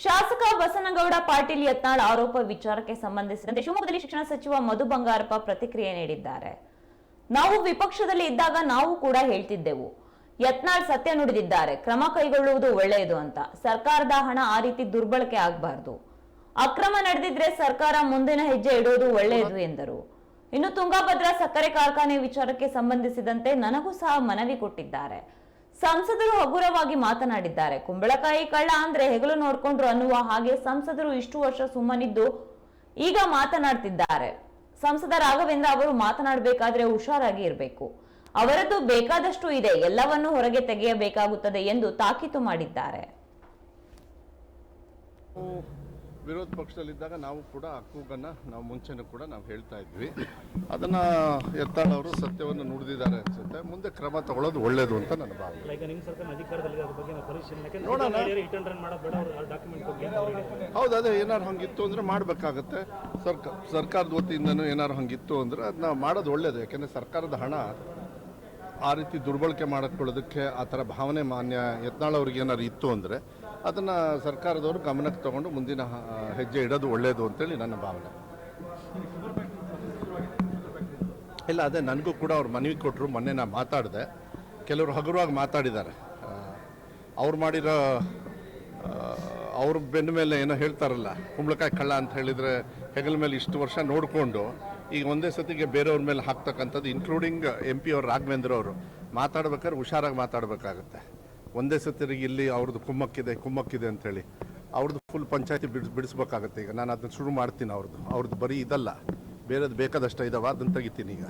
ಶಾಸಕ ಬಸನಗೌಡ ಪಾಟೀಲ್ ಯತ್ನಾಳ್ ಆರೋಪ ವಿಚಾರಕ್ಕೆ ಸಂಬಂಧಿಸಿದಂತೆ ಶಿವಮೊಗ್ಗದಲ್ಲಿ ಶಿಕ್ಷಣ ಸಚಿವ ಮಧು ಬಂಗಾರಪ್ಪ ಪ್ರತಿಕ್ರಿಯೆ ನೀಡಿದ್ದಾರೆ. ನಾವು ವಿಪಕ್ಷದಲ್ಲಿ ಇದ್ದಾಗ ನಾವು ಕೂಡ ಹೇಳ್ತಿದ್ದೆವು, ಯತ್ನಾಳ್ ಸತ್ಯ ನುಡಿದಿದ್ದಾರೆ, ಕ್ರಮ ಕೈಗೊಳ್ಳುವುದು ಒಳ್ಳೆಯದು ಅಂತ. ಸರ್ಕಾರದ ಹಣ ಆ ರೀತಿ ದುರ್ಬಳಕೆ ಆಗಬಾರದು. ಅಕ್ರಮ ನಡೆದಿದ್ರೆ ಸರ್ಕಾರ ಮುಂದಿನ ಹೆಜ್ಜೆ ಇಡೋದು ಒಳ್ಳೆಯದು ಎಂದರು. ಇನ್ನು ತುಂಗಭದ್ರಾ ಸಕ್ಕರೆ ಕಾರ್ಖಾನೆ ವಿಚಾರಕ್ಕೆ ಸಂಬಂಧಿಸಿದಂತೆ ನನಗೂ ಸಹ ಮನವಿ ಕೊಟ್ಟಿದ್ದಾರೆ. ಸಂಸದರು ಹಗುರವಾಗಿ ಮಾತನಾಡಿದ್ದಾರೆ. ಕುಂಬಳಕಾಯಿ ಕಳ್ಳ ಅಂದ್ರೆ ಹೆಗಲು ನೋಡ್ಕೊಂಡ್ರು ಅನ್ನುವ ಹಾಗೆ ಸಂಸದರು ಇಷ್ಟು ವರ್ಷ ಸುಮ್ಮನಿದ್ದು ಈಗ ಮಾತನಾಡ್ತಿದ್ದಾರೆ. ಸಂಸದ ರಾಘವೇಂದ್ರ ಅವರು ಮಾತನಾಡಬೇಕಾದ್ರೆ ಹುಷಾರಾಗಿ ಇರಬೇಕು. ಅವರದ್ದು ಬೇಕಾದಷ್ಟು ಇದೆ. ಎಲ್ಲವನ್ನೂ ಹೊರಗೆ ತೆಗೆಯಬೇಕಾಗುತ್ತದೆ ಎಂದು ತಾಕೀತು ಮಾಡಿದ್ದಾರೆ. ವಿರೋಧ ಪಕ್ಷದಲ್ಲಿದ್ದಾಗ ನಾವು ಕೂಡ ಆ ಕೂಗನ್ನು ನಾವು ಮುಂಚೆನೂ ಕೂಡ ನಾವು ಹೇಳ್ತಾ ಇದ್ವಿ. ಅದನ್ನು ಎತ್ತಾಳವರು ಸತ್ಯವನ್ನು ನುಡಿದಿದ್ದಾರೆ ಅನ್ಸುತ್ತೆ. ಮುಂದೆ ಕ್ರಮ ತಗೊಳ್ಳೋದು ಒಳ್ಳೇದು ಅಂತ ನನ್ನ ಭಾವನೆ. ನೋಡೋಣ. ಹೌದು ಅದೇ ಏನಾರು ಹಂಗಿತ್ತು ಅಂದರೆ ಮಾಡಬೇಕಾಗತ್ತೆ. ಸರ್ಕಾರ ಸರ್ಕಾರದ ವತಿಯಿಂದನೂ ಏನಾರು ಹಂಗಿತ್ತು ಅಂದರೆ ಅದನ್ನ ಮಾಡೋದು ಒಳ್ಳೇದು. ಯಾಕೆಂದರೆ ಸರ್ಕಾರದ ಹಣ ಆ ರೀತಿ ದುರ್ಬಳಕೆ ಮಾಡಿಕೊಳ್ಳೋದಕ್ಕೆ ಆ ಥರ ಭಾವನೆ ಮಾನ್ಯ ಯತ್ನಾಳ್ ಅವ್ರಿಗೆ ಏನಾರು ಇತ್ತು ಅಂದರೆ ಅದನ್ನು ಸರ್ಕಾರದವರು ಗಮನಕ್ಕೆ ತಗೊಂಡು ಮುಂದಿನ ಹೆಜ್ಜೆ ಇಡೋದು ಒಳ್ಳೆಯದು ಅಂತೇಳಿ ನನ್ನ ಭಾವನೆ. ಇಲ್ಲ, ಅದೇ ನನಗೂ ಕೂಡ ಅವ್ರು ಮನವಿ ಕೊಟ್ಟರು ಮೊನ್ನೆ ನಾನು ಮಾತಾಡಿದೆ. ಕೆಲವರು ಹಗುರವಾಗಿ ಮಾತಾಡಿದ್ದಾರೆ. ಅವ್ರು ಮಾಡಿರೋ ಅವ್ರ ಬೆನ್ನ ಮೇಲೆ ಏನೋ ಹೇಳ್ತಾರಲ್ಲ, ಕುಂಬಳಕಾಯಿ ಕಳ್ಳ ಅಂತ ಹೇಳಿದರೆ ಹೆಗಲ ಮೇಲೆ ಇಷ್ಟು ವರ್ಷ ನೋಡಿಕೊಂಡು, ಈಗ ಒಂದೇ ಸತಿಗೆ ಬೇರೆಯವ್ರ ಮೇಲೆ ಹಾಕ್ತಕ್ಕಂಥದ್ದು ಇನ್ಕ್ಲೂಡಿಂಗ್ ಎಂ ಪಿ ಅವ್ರು, ರಾಘವೇಂದ್ರ ಅವರು, ಮಾತಾಡ್ಬೇಕಾದ್ರೆ ಹುಷಾರಾಗಿ ಮಾತಾಡಬೇಕಾಗತ್ತೆ. ಒಂದೇ ಸತಿರಿಗೆ ಇಲ್ಲಿ ಅವ್ರದ್ದು ಕುಮ್ಮಕ್ಕಿದೆ ಕುಮ್ಮಕ್ಕಿದೆ ಅಂತೇಳಿ. ಅವ್ರದ್ದು ಫುಲ್ ಪಂಚಾಯತಿ ಬಿಡಿಸ್, ಬಿಡಿಸ್ಬೇಕಾಗತ್ತೆ ಈಗ. ನಾನು ಅದನ್ನು ಶುರು ಮಾಡ್ತೀನಿ ಅವ್ರದ್ದು. ಅವ್ರದ್ದು ಬರೀ ಇದಲ್ಲ. ಬೇರೆದು ಬೇಕಾದಷ್ಟು ಇದಾವೆ ಅದನ್ನು ತೆಗಿತೀನಿ ಈಗ.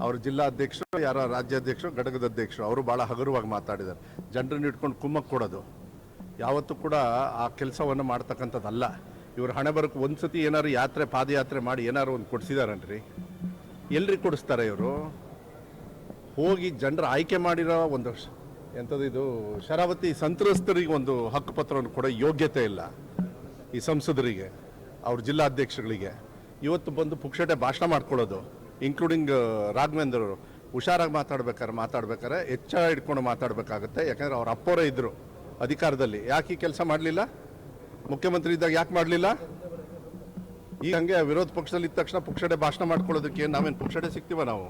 ಅವ್ರ ಜಿಲ್ಲಾಧ್ಯಕ್ಷರು ಯಾರೋ ರಾಜ್ಯಾಧ್ಯಕ್ಷರು, ಘಟಕದ ಅಧ್ಯಕ್ಷರು, ಅವರು ಭಾಳ ಹಗುರವಾಗಿ ಮಾತಾಡಿದ್ದಾರೆ. ಜನರನ್ನು ಇಟ್ಕೊಂಡು ಕುಮ್ಮಕ್ಕೆ ಕೊಡೋದು. ಯಾವತ್ತೂ ಕೂಡ ಆ ಕೆಲಸವನ್ನು ಮಾಡ್ತಕ್ಕಂಥದ್ದಲ್ಲ. ಇವರು ಹಣೆ ಬರೋಕ್ಕೆ ಒಂದು ಸತಿ ಏನಾದ್ರು ಯಾತ್ರೆ, ಪಾದಯಾತ್ರೆ ಮಾಡಿ ಏನಾರು ಒಂದು ಕೊಡಿಸಿದಾರನ್ರಿ? ಎಲ್ರಿಗೆ ಕೊಡಿಸ್ತಾರೆ ಇವರು? ಹೋಗಿ ಜನರ ಆಯ್ಕೆ ಮಾಡಿರೋ ಒಂದು ಎಂಥದ್ದು ಇದು ಶರಾವತಿ ಸಂತ್ರಸ್ತರಿಗೆ ಒಂದು ಹಕ್ಕುಪತ್ರವನ್ನು ಕೊಡೋ ಯೋಗ್ಯತೆ ಇಲ್ಲ ಈ ಸಂಸದರಿಗೆ, ಅವ್ರ ಜಿಲ್ಲಾಧ್ಯಕ್ಷಗಳಿಗೆ. ಇವತ್ತು ಬಂದು ಪುಕ್ಷಟೆ ಭಾಷಣ ಮಾಡ್ಕೊಳ್ಳೋದು ಇನ್ಕ್ಲೂಡಿಂಗ್ ರಾಘವೇಂದ್ರ ಹುಷಾರಾಗಿ ಮಾತಾಡ್ಬೇಕಾದ್ರೆ ಮಾತಾಡ್ಬೇಕಾದ್ರೆ ಎಚ್ಚರ ಇಟ್ಕೊಂಡು ಮಾತಾಡಬೇಕಾಗತ್ತೆ. ಯಾಕಂದರೆ ಅವ್ರ ಅಪ್ಪೋರೇ ಇದ್ದರು ಅಧಿಕಾರದಲ್ಲಿ. ಯಾಕೆ ಈ ಕೆಲಸ ಮಾಡಲಿಲ್ಲ? ಮುಖ್ಯಮಂತ್ರಿ ಇದ್ದಾಗ ಯಾಕೆ ಮಾಡಲಿಲ್ಲ? ಈಗ ಹಂಗೆ ವಿರೋಧ ಪಕ್ಷದಲ್ಲಿ ಇದ್ದ ತಕ್ಷಣ ಪುಕ್ಷಡೆ ಭಾಷಣ ಮಾಡ್ಕೊಳ್ಳೋದಕ್ಕೆ ನಾವೇನು ಪುಕ್ಷಡೆ ಸಿಗ್ತೀವ ನಾವು?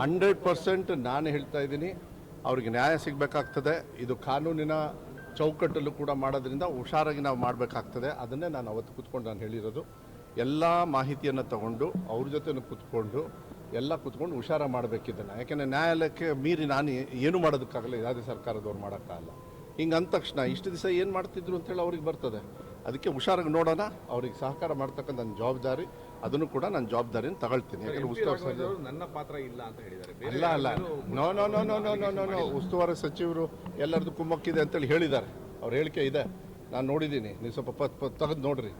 ಹಂಡ್ರೆಡ್ ಪರ್ಸೆಂಟ್ ನಾನು ಹೇಳ್ತಾ ಇದ್ದೀನಿ ಅವ್ರಿಗೆ ನ್ಯಾಯ ಸಿಗಬೇಕಾಗ್ತದೆ. ಇದು ಕಾನೂನಿನ ಚೌಕಟ್ಟಲ್ಲೂ ಕೂಡ ಮಾಡೋದ್ರಿಂದ ಹುಷಾರಾಗಿ ನಾವು ಮಾಡಬೇಕಾಗ್ತದೆ. ಅದನ್ನೇ ನಾನು ಅವತ್ತು ಕೂತ್ಕೊಂಡು ನಾನು ಹೇಳಿರೋದು. ಎಲ್ಲ ಮಾಹಿತಿಯನ್ನು ತಗೊಂಡು ಅವ್ರ ಜೊತೆ ಕೂತ್ಕೊಂಡು ಎಲ್ಲ ಕೂತ್ಕೊಂಡು ಹುಷಾರ ಮಾಡಬೇಕಿದ್ದನ್ನು ಯಾಕೆಂದರೆ ನ್ಯಾಯಾಲಯಕ್ಕೆ ಮೀರಿ ನಾನು ಏನು ಮಾಡೋದಕ್ಕಾಗಲ್ಲ ಯಾವುದೇ ಸರ್ಕಾರದವ್ರು ಮಾಡೋಕ್ಕಾಗಲ್ಲ. ಹಿಂಗೆ ಅಂದ ತಕ್ಷಣ ಇಷ್ಟು ದಿವಸ ಏನು ಮಾಡ್ತಿದ್ರು ಅಂತೇಳಿ ಅವ್ರಿಗೆ ಬರ್ತದೆ. ಅದಕ್ಕೆ ಹುಷಾರಾಗಿ ನೋಡೋಣ ಅವ್ರಿಗೆ ಸಹಕಾರ ಮಾಡ್ತಕ್ಕಂಥ ನನ್ನ ಜವಾಬ್ದಾರಿ ಅದನ್ನು ಕೂಡ ನಾನು ಜವಾಬ್ದಾರಿನ ತಗೊಳ್ತೀನಿ. ಯಾಕಂದ್ರೆ ಉಸ್ತುವಾರಿ ಸಚಿವರು ನನ್ನ ಪಾತ್ರ ಇಲ್ಲ ಅಂತ ಹೇಳಿದ್ದಾರೆ. ಅಲ್ಲ ಅಲ್ಲ. No no no no no no no no ಉಸ್ತುವಾರಿ ಸಚಿವರು ಎಲ್ಲರದ್ದು ಕುಮ್ಮಕ್ಕಿದೆ ಅಂತೇಳಿ ಹೇಳಿದ್ದಾರೆ. ಅವ್ರ ಹೇಳಿಕೆ ಇದೆ. ನಾನು ನೋಡಿದ್ದೀನಿ. ನೀವು ಸ್ವಲ್ಪ ಪತ್ ತೆಗೆದು ನೋಡ್ರಿ.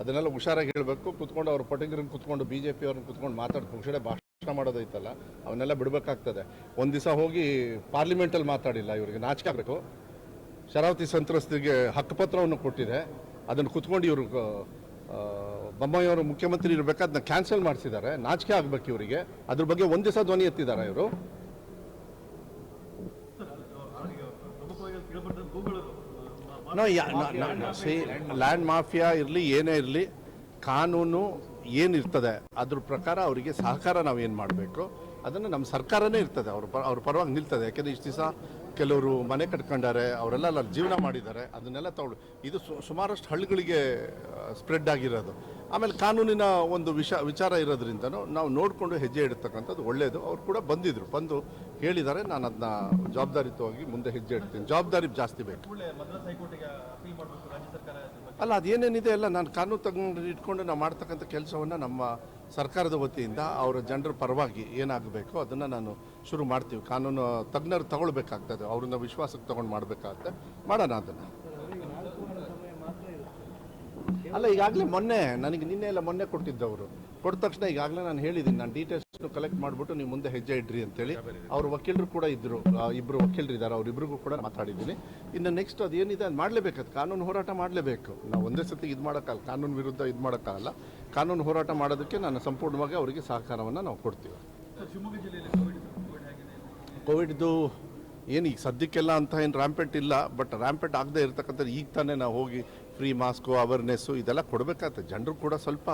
ಅದನ್ನೆಲ್ಲ ಹುಷಾರಾಗಿ ಹೇಳಬೇಕು. ಕುತ್ಕೊಂಡು ಅವ್ರ ಪಟಿಂಗ್ರನ್ನ ಕುತ್ಕೊಂಡು ಬಿ ಜೆ ಪಿ ಅವ್ರನ್ನ ಕುತ್ಕೊಂಡು ಮಾತಾಡ್ತು ಪುಕ್ಷಡೆ ಭಾಷಣ ಮಾಡೋದೈತಲ್ಲ ಅವನ್ನೆಲ್ಲ ಬಿಡಬೇಕಾಗ್ತದೆ. ಒಂದು ದಿವಸ ಹೋಗಿ ಪಾರ್ಲಿಮೆಂಟಲ್ಲಿ ಮಾತಾಡಿಲ್ಲ ಇವರಿಗೆ. ನಾಚಿಕೆ ಆಗಬೇಕು. ಶರಾವತಿ ಸಂತ್ರಸ್ತರಿಗೆ ಹಕ್ಕುಪತ್ರವನ್ನು ಕೊಟ್ಟಿದೆ. ಅದನ್ನು ಕುತ್ಕೊಂಡು ಇವರು ಬೊಮ್ಮಾಯಿಯವರು ಮುಖ್ಯಮಂತ್ರಿ ಇರಬೇಕು ಅದನ್ನ ಕ್ಯಾನ್ಸಲ್ ಮಾಡಿಸಿದ್ದಾರೆ. ನಾಚಿಕೆ ಆಗಬೇಕು ಇವರಿಗೆ. ಅದ್ರ ಬಗ್ಗೆ ಒಂದು ದಿವಸ ಧ್ವನಿ ಎತ್ತಿದ್ದಾರೆ ಇವರು. ಲ್ಯಾಂಡ್ ಮಾಫಿಯಾ ಇರಲಿ ಏನೇ ಇರಲಿ ಕಾನೂನು ಏನಿರ್ತದೆ ಅದ್ರ ಪ್ರಕಾರ ಅವರಿಗೆ ಸಹಕಾರ ನಾವು ಏನು ಮಾಡಬೇಕು? ಅದನ್ನು ನಮ್ಮ ಸರ್ಕಾರನೇ ಇರ್ತದೆ. ಅವ್ರ ಅವ್ರ ಪರವಾಗಿ ನಿಲ್ತದೆ. ಯಾಕೆಂದರೆ ಇಷ್ಟು ದಿವಸ ಕೆಲವರು ಮನೆ ಕಟ್ಕೊಂಡಾರೆ, ಅವರೆಲ್ಲ ಜೀವನ ಮಾಡಿದ್ದಾರೆ, ಅದನ್ನೆಲ್ಲ ತಗೊಳ್ಳಿ ಇದು ಸುಮಾರಷ್ಟು ಹಳ್ಳಿಗಳಿಗೆ ಸ್ಪ್ರೆಡ್ ಆಗಿರೋದು. ಆಮೇಲೆ ಕಾನೂನಿನ ಒಂದು ವಿಷ ವಿಚಾರ ಇರೋದ್ರಿಂದನೂ ನಾವು ನೋಡಿಕೊಂಡು ಹೆಜ್ಜೆ ಇಡ್ತಕ್ಕಂಥದ್ದು ಒಳ್ಳೆಯದು ಅವ್ರು ಕೂಡ ಬಂದಿದ್ದರು ಬಂದು ಹೇಳಿದ್ದಾರೆ ನಾನು ಅದನ್ನ ಜವಾಬ್ದಾರಿತವಾಗಿ ಮುಂದೆ ಹೆಜ್ಜೆ ಇಡ್ತೀನಿ. ಜವಾಬ್ದಾರಿ ಜಾಸ್ತಿ ಬೇಕು. ಅಲ್ಲ ಅದೇನೇನಿದೆ ಅಲ್ಲ ನಾನು ಕಾನೂನು ತಗೊಂಡು ಇಟ್ಕೊಂಡು ನಾವು ಮಾಡ್ತಕ್ಕಂಥ ಕೆಲಸವನ್ನು ನಮ್ಮ ಸರ್ಕಾರದ ವತಿಯಿಂದ ಅವರ ಜನರ ಪರವಾಗಿ ಏನಾಗಬೇಕು ಅದನ್ನು ನಾನು ಶುರು ಮಾಡ್ತೀವಿ. ಕಾನೂನು ತಜ್ಞರು ತಗೊಳ್ಬೇಕಾಗ್ತದೆ ಅವ್ರನ್ನ ವಿಶ್ವಾಸಕ್ಕೆ ತಗೊಂಡು ಮಾಡಬೇಕಾಗತ್ತೆ ಮಾಡೋಣ ಅದನ್ನು. ಅಲ್ಲ ಈಗಾಗಲೇ ಮೊನ್ನೆ ನನಗೆ ನಿನ್ನೆ ಎಲ್ಲ ಮೊನ್ನೆ ಕೊಟ್ಟಿದ್ದವರು. ಕೊಟ್ಟ ತಕ್ಷಣ ಈಗಾಗಲೇ ನಾನು ಹೇಳಿದ್ದೀನಿ ನಾನು ಡೀಟೇಲ್ಸ್ ಕಲೆಕ್ಟ್ ಮಾಡಿಬಿಟ್ಟು ನೀವು ಮುಂದೆ ಹೆಜ್ಜೆ ಇಡ್ರಿ ಅಂತೇಳಿ. ಅವ್ರ ವಕೀಲರು ಕೂಡ ಇದ್ದರು ಇಬ್ಬರು ವಕೀಲರು ಇದ್ದಾರೆ ಅವರಿಬ್ಬರಿಗೂ ಕೂಡ ಮಾತಾಡಿದ್ದೀನಿ. ಇನ್ನು ನೆಕ್ಸ್ಟ್ ಅದೇನಿದೆ ಅದು ಮಾಡಲೇಬೇಕು ಕಾನೂನು ಹೋರಾಟ ಮಾಡಲೇಬೇಕು. ನಾವು ಒಂದೇ ಸತಿ ಇದು ಮಾಡೋಕ್ಕಲ್ಲ ಕಾನೂನು ವಿರುದ್ಧ ಇದು ಮಾಡೋಕ್ಕಾಗಲ್ಲ. ಕಾನೂನು ಹೋರಾಟ ಮಾಡೋದಕ್ಕೆ ನಾನು ಸಂಪೂರ್ಣವಾಗಿ ಅವರಿಗೆ ಸಹಕಾರವನ್ನು ನಾವು ಕೊಡ್ತೀವಿ. ಕೋವಿಡ್ದು ಏನು ಈಗ ಸದ್ಯಕ್ಕೆಲ್ಲ ಅಂತ ಏನು ರ್ಯಾಂಪೆಟ್ ಇಲ್ಲ ಬಟ್ ರ್ಯಾಂಪೆಟ್ ಆಗದೆ ಇರ್ತಕ್ಕಂಥ ಈಗ ತಾನೇ ನಾವು ಹೋಗಿ ಫ್ರೀ ಮಾಸ್ಕು ಅವೇರ್ನೆಸ್ಸು ಇದೆಲ್ಲ ಕೊಡಬೇಕಾಗ್ತದೆ ಜನರು ಕೂಡ ಸ್ವಲ್ಪ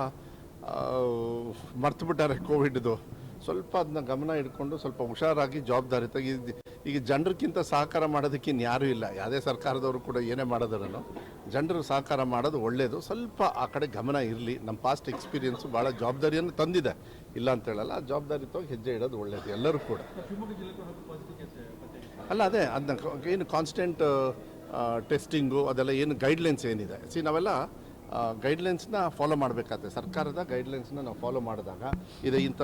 ಮರ್ತು ಬಿಟ್ಟಾರೆ ಕೋವಿಡ್ದು. ಸ್ವಲ್ಪ ಅದನ್ನ ಗಮನ ಇಟ್ಕೊಂಡು ಸ್ವಲ್ಪ ಹುಷಾರಾಗಿ ಜವಾಬ್ದಾರಿತಾಗಿ ಇದ್- ಈಗ ಜನರಿಗಿಂತ ಸಹಕಾರ ಮಾಡೋದಕ್ಕೆ ಯಾರೂ ಇಲ್ಲ. ಯಾವುದೇ ಸರ್ಕಾರದವರು ಕೂಡ ಏನೇ ಮಾಡೋದರನ್ನು ಜನರು ಸಹಕಾರ ಮಾಡೋದು ಒಳ್ಳೆಯದು ಸ್ವಲ್ಪ ಆ ಕಡೆ ಗಮನ ಇರಲಿ. ನಮ್ಮ ಪಾಸ್ಟ್ ಎಕ್ಸ್ಪೀರಿಯೆನ್ಸು ಭಾಳ ಜವಾಬ್ದಾರಿಯನ್ನು ತಂದಿದೆ. ಇಲ್ಲ ಅಂತ ಹೇಳಲ್ಲ. ಆ ಜವಾಬ್ದಾರಿತವಾಗಿ ಹೆಜ್ಜೆ ಇಡೋದು ಒಳ್ಳೆಯದು ಎಲ್ಲರೂ ಕೂಡ. ಅಲ್ಲ ಅದೇ ಅದನ್ನ ಏನು ಕಾನ್ಸ್ಟೆಂಟ್ ಟೆಸ್ಟಿಂಗು ಅದೆಲ್ಲ ಏನು ಗೈಡ್ಲೈನ್ಸ್ ಏನಿದೆ. ಸಿ ನಾವೆಲ್ಲ ಗೈಡ್ಲೈನ್ಸ್ನ ಫಾಲೋ ಮಾಡಬೇಕಾಗ್ತದೆ ಸರ್ಕಾರದ ಗೈಡ್ಲೈನ್ಸ್ನ ನಾವು ಫಾಲೋ ಮಾಡಿದಾಗ ಇದು ಇಂಥ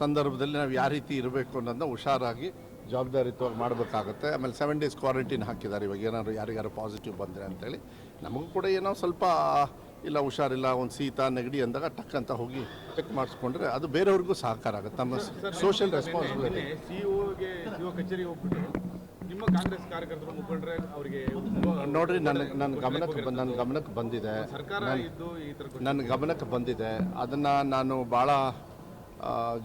ಸಂದರ್ಭದಲ್ಲಿ ನಾವು ಯಾವ ರೀತಿ ಇರಬೇಕು ಅನ್ನೋದನ್ನ ಹುಷಾರಾಗಿ ಜವಾಬ್ದಾರಿತವಾಗಿ ಮಾಡಬೇಕಾಗುತ್ತೆ. ಆಮೇಲೆ ಸೆವೆನ್ ಡೇಸ್ ಕ್ವಾರಂಟೈನ್ ಹಾಕಿದ್ದಾರೆ. ಇವಾಗ ಏನಾದ್ರು ಯಾರಿಗಾರು ಪಾಸಿಟಿವ್ ಬಂದರೆ ಅಂತೇಳಿ. ನಮಗೂ ಕೂಡ ಏನೋ ಸ್ವಲ್ಪ ಇಲ್ಲ ಹುಷಾರಿಲ್ಲ ಒಂದು ಶೀತ ನೆಗಡಿ ಅಂದಾಗ ಟಕ್ ಅಂತ ಹೋಗಿ ಚೆಕ್ ಮಾಡಿಸ್ಕೊಂಡ್ರೆ ಅದು ಬೇರೆಯವ್ರಿಗೂ ಸಹಕಾರ ಆಗುತ್ತೆ. ನಮ್ಮ ಸೋಷಿಯಲ್ ರೆಸ್ಪಾನ್ಸಿಬಿಲಿಟಿ ನೋಡ್ರಿ ನನ್ನ ನನ್ನ ಗಮನಕ್ಕೆ ನನ್ನ ಗಮನಕ್ಕೆ ಬಂದಿದೆ. ಸರ್ಕಾರ ನನ್ನ ಗಮನಕ್ಕೆ ಬಂದಿದೆ. ಅದನ್ನು ನಾನು ಭಾಳ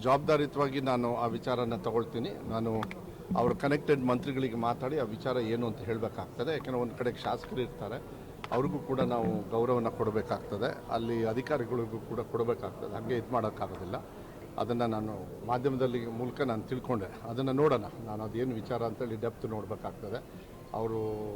ಜವಾಬ್ದಾರಿಯುತವಾಗಿ ಜವಾಬ್ದಾರಿತವಾಗಿ ನಾನು ಆ ವಿಚಾರನ ತಗೊಳ್ತೀನಿ. ನಾನು ಅವ್ರ ಕನೆಕ್ಟೆಡ್ ಮಂತ್ರಿಗಳಿಗೆ ಮಾತಾಡಿ ಆ ವಿಚಾರ ಏನು ಅಂತ ಹೇಳಬೇಕಾಗ್ತದೆ. ಯಾಕೆಂದರೆ ಒಂದು ಕಡೆಗೆ ಶಾಸಕರು ಇರ್ತಾರೆ. ಅವ್ರಿಗೂ ಕೂಡ ನಾವು ಗೌರವನ ಕೊಡಬೇಕಾಗ್ತದೆ. ಅಲ್ಲಿ ಅಧಿಕಾರಿಗಳಿಗೂ ಕೂಡ ಕೊಡಬೇಕಾಗ್ತದೆ. ಹಾಗೆ ಇದು ಮಾಡೋಕ್ಕಾಗೋದಿಲ್ಲ. ಅದನ್ನು ನಾನು ಮಾಧ್ಯಮದಲ್ಲಿ ಮೂಲಕ ನಾನು ತಿಳ್ಕೊಂಡೆ. ಅದನ್ನು ನೋಡೋಣ. ನಾನು ಅದೇನು ವಿಚಾರ ಅಂತೇಳಿ ಡೆಪ್ತ್ ನೋಡಬೇಕಾಗ್ತದೆ. ಅವರು